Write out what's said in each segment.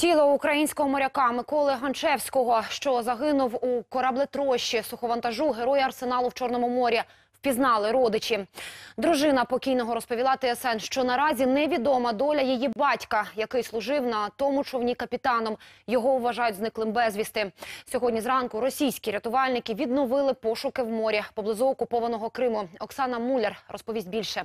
Тіло українського моряка Миколи Ганчевського, що загинув у кораблетрощі суховантажу героя арсеналу в Чорному морі, впізнали родичі. Дружина покійного розповіла ТСН, що наразі невідома доля її батька, який служив на тому човні капітаном. Його вважають зниклим безвісти. Сьогодні зранку російські рятувальники відновили пошуки в морі поблизу окупованого Криму. Оксана Муляр розповість більше.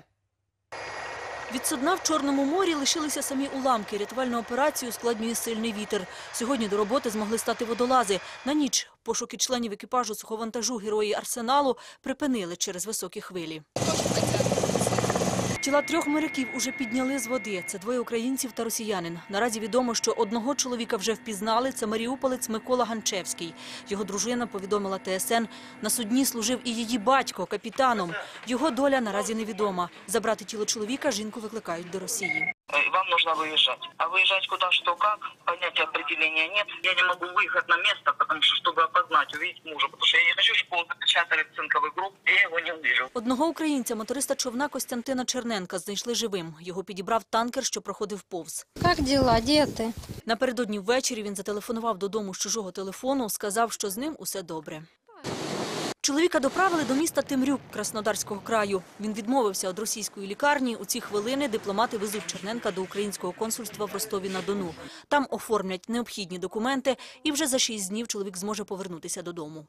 Від судна в Чорному морі лишилися самі уламки. Рятувальну операцію ускладнює сильний вітер. Сьогодні до роботи змогли стати водолази. На ніч пошуки членів екіпажу суховантажу герої Арсеналу припинили через високі хвилі. Тіла трьох моряків уже підняли з води. Це двоє українців та росіянин. Наразі відомо, що одного чоловіка вже впізнали. Це маріуполець Микола Ганчевський. Його дружина повідомила ТСН. На судні служив і її батько капітаном. Його доля наразі невідома. Забрати тіло чоловіка жінку викликають до Росії. Э, Вам нужно выезжать. А выезжать куда, что, как, понятия определения нет. Я не могу выехать на место, потому что, чтобы опознать, увидеть мужа. Потому что я не хочу, Одного українця, моториста човна Костянтина Черненка, знайшли живим. Його підібрав танкер, що проходив повз. Как дела? Где ты? Напередодні ввечері він зателефонував додому з чужого телефону, сказав, що з ним усе добре. Чоловіка доправили до міста Темрюк Краснодарського краю. Він відмовився від російської лікарні. У ці хвилини дипломати везуть Черненка до українського консульства в Ростові-на-Дону. Там оформлять необхідні документи, і вже за шість днів чоловік зможе повернутися додому.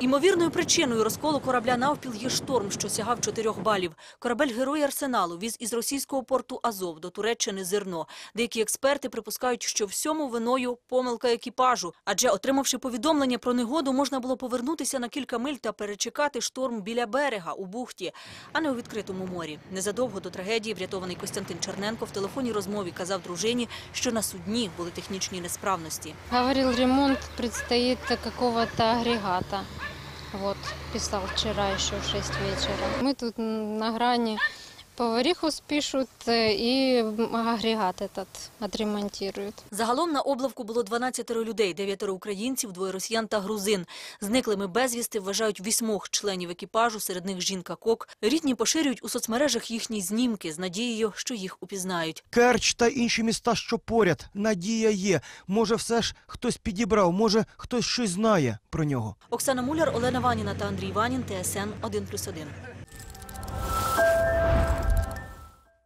Імовірною причиною розколу корабля навпіл є шторм, що сягав 4 балів. Корабель Герой Арсеналу віз із російського порту Азов до Туреччини зерно. Деякі експерти припускають, що всьому виною помилка екіпажу. Адже, отримавши повідомлення про негоду, можна було повернутися на кілька миль та перечекати шторм біля берега у бухті, а не у відкритому морі. Незадовго до трагедії врятований Костянтин Черненко в телефонній розмові казав дружині, що на судні були технічні несправності. Говорил, ремонт предстоит какого-то агрегата. Вот, писал вчера еще в 6 вечера. Мы тут на грани повариху спишут э, и агрегат этот отремонтируют. Загалом на облавку було 12 людей, дев'ятеро українців, двоє росіян та грузин. Зниклими безвісти вважають вісьмох членів екіпажу, серед них жінка Кок. Рідні поширюють у соцмережах їхні знімки з надією, що їх упізнають. Керч та інші міста, що поряд. Надія є. Може, все ж хтось підібрав, може, хтось щось знає про нього. Оксана Муляр, Олена Ваніна та Андрій Ванін, ТСН 1+,1.